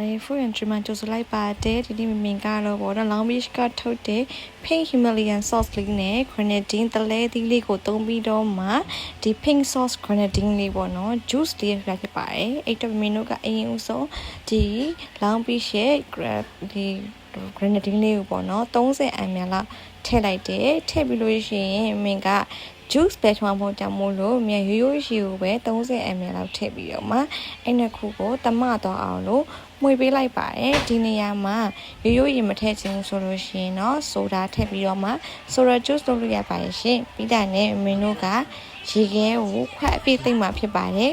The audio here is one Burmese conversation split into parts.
Right for instrument ကြိုဆိုလိုက်ပါတယ်ဒီနေ့မမင်ကတော့ဗောနော် Long Beach ကထုတ်တဲ့ Pink Himalayan sauce လေးနဲ့ grenadine တလဲသီးလေးကိုသုံးပြီးတော့မှဒီ pink sauce grenadine လေးပေါ့နော် juice လေးရဖြစ်ပါတယ်အဲ့တော့မင်းတို့ကအရင်ဦးဆုံးဒီ Long Beach ရဲ့ grab ဒီ grenadine လေးကိုပေါ့နော် 30 ml လောက်ထည့်လိုက်တယ်ထည့်ပြီးလို့ရှိရင်မင်းက juice ပဲထွားဖို့တောင်မို့လို့မြန်ရိုးရိုးရှိကိုပဲ 30 ml လောက်ထည့်ပြီးတော့မှအဲ့နှစ်ခုကိုတမတော့အောင်လို့မှွေပေးလိုက်ပါတယ်ဒီနေရာမှာရိုးရိုးရင်မထည့်ချင်ဘူးဆိုလို့ရှိရင်တော့ဆိုဒါထည့်ပြီးတော့မှဆိုဒါ juice လုပ်လို့ရပါတယ်ရှင်ပြီးတာနဲ့မင်းတို့ကရေခဲကိုခွက်အပြည့်သိမ့်မှာဖြစ်ပါတယ်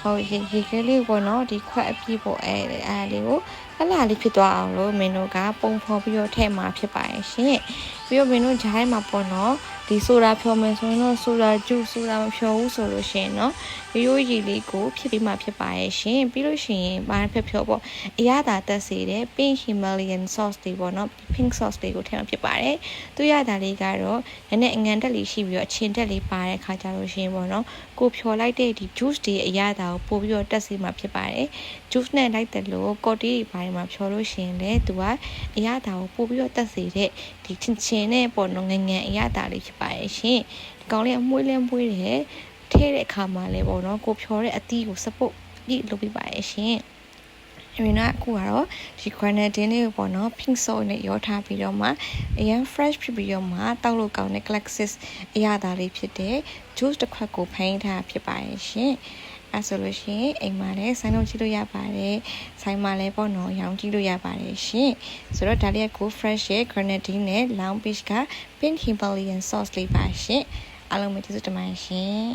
ဟုတ်ရေရေခဲလေးပေါ့နော်ဒီခွက်အပြည့်ပေါ့အဲအားလေးကိုအလားလေးဖြစ်သွားအောင်လို့မင်းတို့ကပုံဖော်ပြီးတော့ထည့်မှာဖြစ်ပါတယ်ရှင်ပြီးတော့မင်းတို့ဂျိုင်းမှာပေါ့နော် ဒီဆိုတာဖြောမယ်ဆိုရင်တော့ဆိုတာဂျူဆိုတာမဖြောဘူးဆိုလို့ရှိရင်တော့ရိုးရိုးရည်လေးကိုဖြစ်ပြီးမှဖြစ်ပါရဲ့ရှင်ပြီးလို့ရှိရင်ဘာဖြောဖြောပေါ့အရသာတက်စေတဲ့ pink Himalayan sauce တွေပေါ့နော် pink sauce တွေကိုထည့်မှဖြစ်ပါတယ်သူရတာလေးကတော့နည်းနည်းအငန်တက်လေးရှိပြီးတော့အချင်းတက်လေးပါတဲ့အခါကျလို့ရှိရင်ပေါ့နော်ကိုဖြောလိုက်တဲ့ဒီ juice တွေအရသာကိုပို့ပြီးတော့တက်စေမှဖြစ်ပါတယ် juice နဲ့လိုက်တယ်လို့ coffee တွေပိုင်းမှာဖြောလို့ရှိရင်လည်းသူကအရသာကိုပို့ပြီးတော့တက်စေတဲ့ဒီချင်းချင်းနဲ့ပေါ့နော်ငငန်အရသာလေးဖြစ်ပါရဲ့ရှင်ဒီကောင်လေးအမွှေးလဲမွှေးတယ်ထဲတဲ့အခါမှာလဲပေါ့နော်ကိုဖြောတဲ့အသီးကိုစပုတ်ပြည့်လုပ်ပြပါရဲ့ရှင်အဲ့ဒီတော့အခုကတော့ဒီ grenadine လေးကိုပေါ့နော် pink sauce နဲ့ရောထားပြီးတော့မှအရင် fresh ဖြစ်ပြီးတော့မှတောက်လို့ကောင်းတဲ့ Galaxis အရသာလေးဖြစ်တဲ့ juice တစ်ခွက်ကိုဖိန်းထားဖြစ်ပါရဲ့ရှင် အဲဆိုလို့ရှိရင်အိမ်မှာလည်းဆိုင်လုံးကြည့်လို့ရပါတယ်ဆိုင်မှာလည်းပေါ့နော်ရောင်းကြည့်လို့ရပါတယ်ရှင်ဆိုတော့ဒါလေးကကို fresh ရဲ့ grenadine နဲ့ long beach က pink himalayan sauce လေးပါရှင်အားလုံးပဲကျေးဇူးတင်ပါတယ်ရှင်